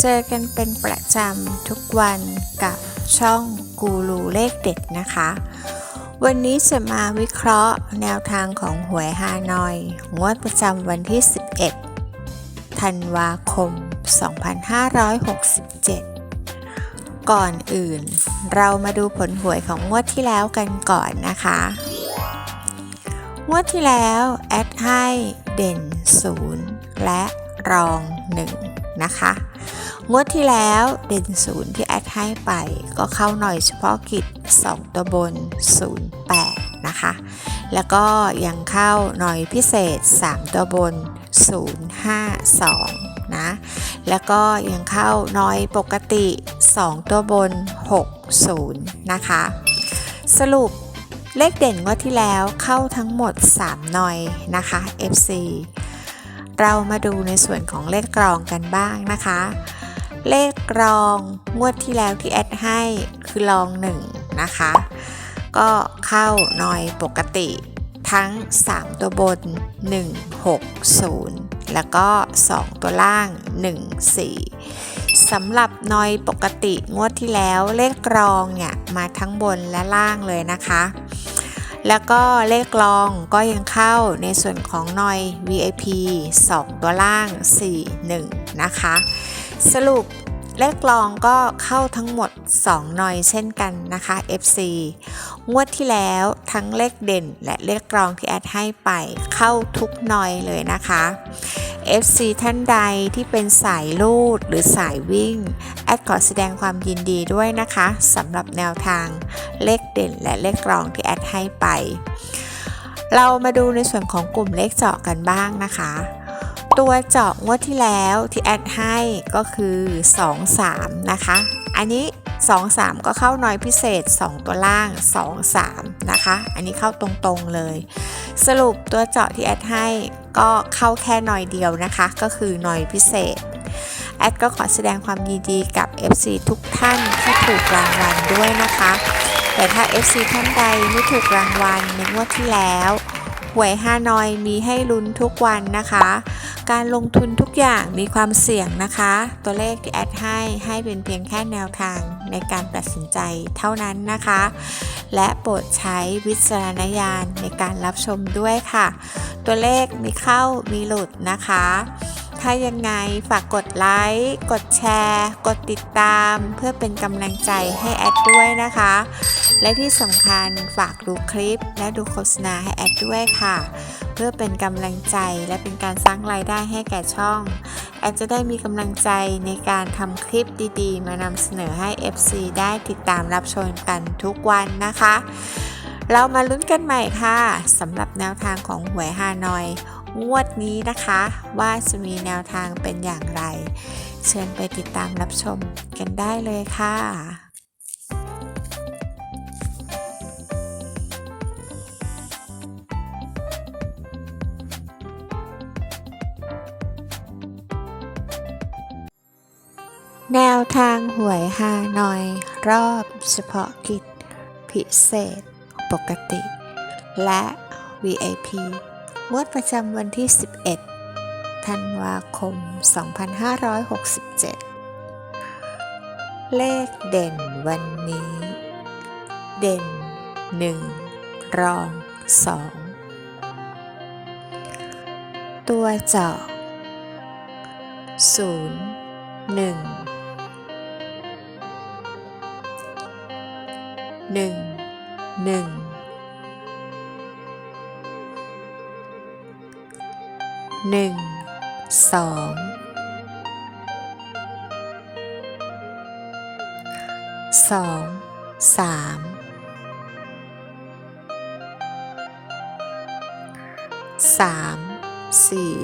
เจอกันเป็นประจำทุกวันกับช่องกูรูเลขเด็ดนะคะ วันนี้จะมาวิเคราะห์แนวทางของหวยฮานอย งวดประจำวันที่ 11 ธันวาคม 2567 ก่อนอื่น เรามาดูผลหวยของงวดที่แล้วกันก่อนนะคะ งวดที่แล้ว แอดให้เด่น 0 และรอง 1 นะคะ งวดที่แล้วเด่น0ที่แอดให้ไป ก็เข้าหน่อยเฉพาะกิจ 2 ตัวบน 08 นะคะ แล้วก็ยังเข้าหน่อยพิเศษ 3 ตัวบน 052 นะ แล้วก็ยังเข้าหน่อยปกติ 2 ตัวบน 60 นะคะ สรุปเลขเด่นงวดที่แล้วเข้าทั้งหมด 3 หน่อยนะคะ FC เรามาดูในส่วนของเลขกรองกันบ้างนะคะ เลขกรองงวดที่แล้วที่แอดให้คือลอง1นะคะ ก็เข้าหน่อยปกติทั้ง 3 ตัวบน 160 แล้วก็ 2 ตัวล่าง 14สำหรับนอยปกติงวดที่แล้วเลขกรองเนี่ยมาทั้งบนและล่างเลยนะคะ แล้วก็เลขกรองก็ยังเข้าในส่วนของนอย VIP 2 ตัวล่าง 41 นะคะ สรุป เลขกรองก็เข้าทั้งหมด2นอยเช่นกันนะคะ FC งวดที่แล้วทั้งเลขเด่นและเลขกรองที่แอดให้ไปเข้าทุกนอยเลยนะคะ FC ท่านใดที่เป็นสายลูดหรือสายวิ่ง แอดขอแสดงความยินดีด้วยนะคะสำหรับแนวทางเลขเด่นและเลขกรองที่แอดให้ไป เรามาดูในส่วนของกลุ่มเลขเจาะกันบ้างนะคะ ตัวเจาะงวดที่แล้วที่แอดให้ก็คือ 2 3 นะคะ อันนี้ 2 3 ก็เข้าน้อยพิเศษ 2 ตัวล่าง 2 3 นะคะ อันนี้เข้าตรงๆเลย สรุปตัวเจาะที่แอดให้ก็เข้าแค่น่อยเดียวนะคะ ก็คือน่อยพิเศษ แอดก็ขอแสดงความยินดีกับ FC ทุกท่านที่ถูกรางวัลด้วยนะคะ แต่ถ้า FC ท่านใดไม่ถูกรางวัลในงวดที่แล้ว วยฮานอยมีให้ลุ้นทุกวันนะคะ การลงทุนทุกอย่างมีความเสี่ยงนะคะ ตัวเลขที่แอดให้ให้เป็นเพียงแค่แนวทางในการตัดสินใจเท่านั้นนะคะ และโปรดใช้วิจารณญาณในการรับชมด้วยค่ะ ตัวเลขมีเข้ามีหลุดนะคะ ถ้ายังไงฝากกดไลค์ กดแชร์ กดติดตาม เพื่อเป็นกำลังใจให้แอดด้วยนะคะ และที่สำคัญฝากดูคลิปและดูโฆษณาให้แอดด้วยค่ะ เพื่อเป็นกำลังใจและเป็นการสร้างรายได้ให้แก่ช่อง แอดจะได้มีกำลังใจในการทำคลิปดีๆ มานำเสนอให้ FC ได้ติดตามรับชมกันทุกวันนะคะ เรามาลุ้นกันใหม่ค่ะสำหรับแนวทางของหวยฮานอยงวดนี้นะคะ ว่าจะมีแนวทางเป็นอย่างไร เชิญไปติดตามรับชมกันได้เลยค่ะ แนวทางหวยฮานอย รอบเฉพาะกิจ พิเศษ ปกติ และ VIP งวดประจำวันที่ 11 ธันวาคม 2567 เลขเด่นวันนี้ เด่น 1 รอง 2 ตัวเจาะ0 1 หนึ่งหนึ่งหนึ่งสองสองสามสามสี่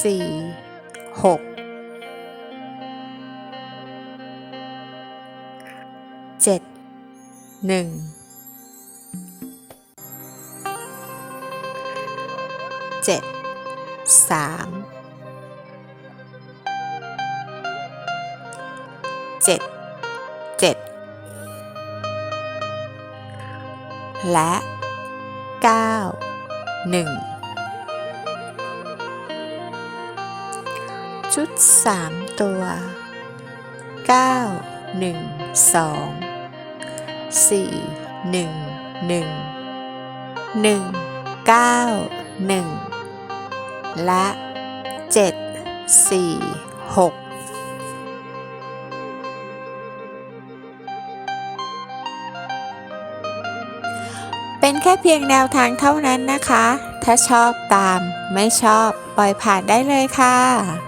สี่หก เจ็ดหนึ่งเจ็ดสามเจ็ดเจ็ดและเก้าหนึ่งชุดสามตัวเก้าหนึ่ง สี่หนึ่งหนึ่งหนึ่งเก้าหนึ่งและเจ็ดสี่หกเป็นแค่เพียงแนวทางเท่านั้นนะคะ ถ้าชอบตามไม่ชอบปล่อยผ่านได้เลยค่ะ